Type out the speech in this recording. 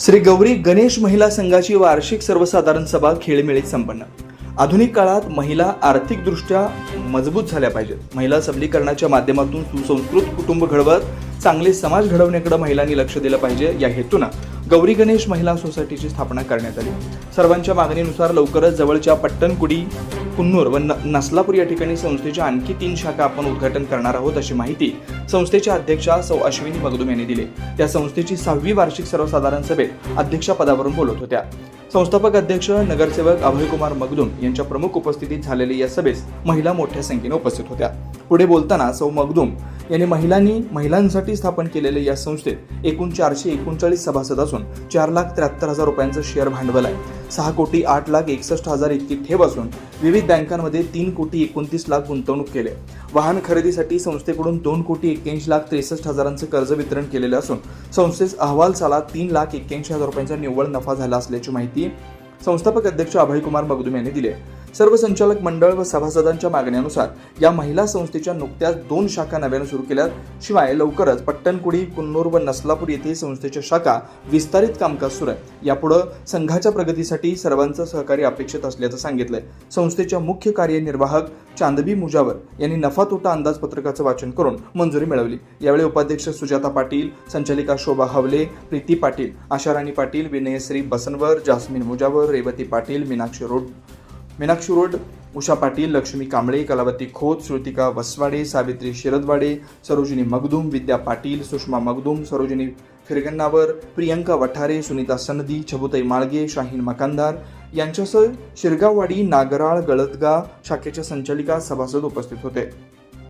श्री गौरी गणेश महिला संघाची वार्षिक सर्वसाधारण सभा खेळमेळीत संपन्न. आधुनिक काळात महिला आर्थिकदृष्ट्या मजबूत झाल्या पाहिजेत. महिला सबलीकरणाच्या माध्यमातून सुसंस्कृत कुटुंब घडवत चांगले समाज घडवण्याकडे महिलांनी लक्ष दिलं पाहिजे. या हेतूनं गौरी गणेश महिला सोसायटीची स्थापना करण्यात आली. सर्वांच्या मागणीनुसार लवकरच जवळच्या पट्टणकुडी कुन्नूर व न- नसलापूर या ठिकाणी संस्थेच्या आणखी तीन शाखा आपण उद्घाटन करणार आहोत अशी माहिती संस्थेच्या अध्यक्षा सौ अश्विनी मगदुम यांनी दिली. त्या संस्थेची सहावी वार्षिक सर्वसाधारण सभेत अध्यक्षपदावरून बोलत होत्या. संस्थापक अध्यक्ष नगरसेवक अभयकुमार मगदुम यांच्या प्रमुख उपस्थितीत झालेल्या या सभेस महिला मोठ्या संख्येने उपस्थित होत्या. पुढे बोलताना सौ मगदुम यांनी महिलांनी महिलांसाठी स्थापन केलेल्या या संस्थेत एकूण चारशे एकोणचाळीस सभासद असून चार लाख त्र्याहत्तर हजार रुपयांचं शेअर भांडवल आहे. सहा कोटी आठ लाख एकसष्ट हजार इतकी ठेव असून विविध बँकांमध्ये तीन कोटी एकोणतीस लाख गुंतवणूक केले वाहन खरेदीसाठी संस्थेकडून दोन कोटी एक्क्याऐंशी लाख त्रेसष्ट हजारांचं कर्ज वितरण केलेलं असून संस्थेस अहवाल साला तीन लाख एक्क्याऐंशी हजार रुपयांचा निव्वळ नफा झाला असल्याची माहिती संस्थापक अध्यक्ष अभयकुमार मगदुम यांनी दिली आहे. सर्व संचालक मंडळ व सभासदांच्या मागण्यानुसार या महिला संस्थेच्या नुकत्याच दोन शाखा नव्यानं सुरू केल्या शिवाय लवकरच पट्टणकुडी कुन्नूर व नसलापूर येथे संस्थेच्या शाखा विस्तारित कामकाज सुरू आहे. यापुढे संघाच्या प्रगतीसाठी सर्वांचं सहकार्य अपेक्षित असल्याचं सांगितलंय. संस्थेच्या मुख्य कार्यनिर्वाहक चांदबी मुजावर यांनी नफा तोटा अंदाजपत्रकाचं वाचन करून मंजुरी मिळवली. यावेळी उपाध्यक्ष सुजाता पाटील संचालिका शोभा हवले प्रीती पाटील आशाराणी पाटील विनयश्री बसनवर जास्मिन मुजावर रेवती पाटील मीनाक्षी रोड मीनाक्षी रोड उषा पाटील लक्ष्मी कांबळे कलावती खोत श्रुतिका वसवाडे सावित्री शिरदवाडे सरोजिनी मगदूम विद्या पाटील सुषमा मगदूम सरोजिनी फिरगन्नावर प्रियंका वठारे सुनीता सनदी छबुताई माळगे शाहीन मकानदार यांच्यासह शिरगाववाडी नागराळ गळदगा शाखेच्या संचालिका सभासद उपस्थित होते.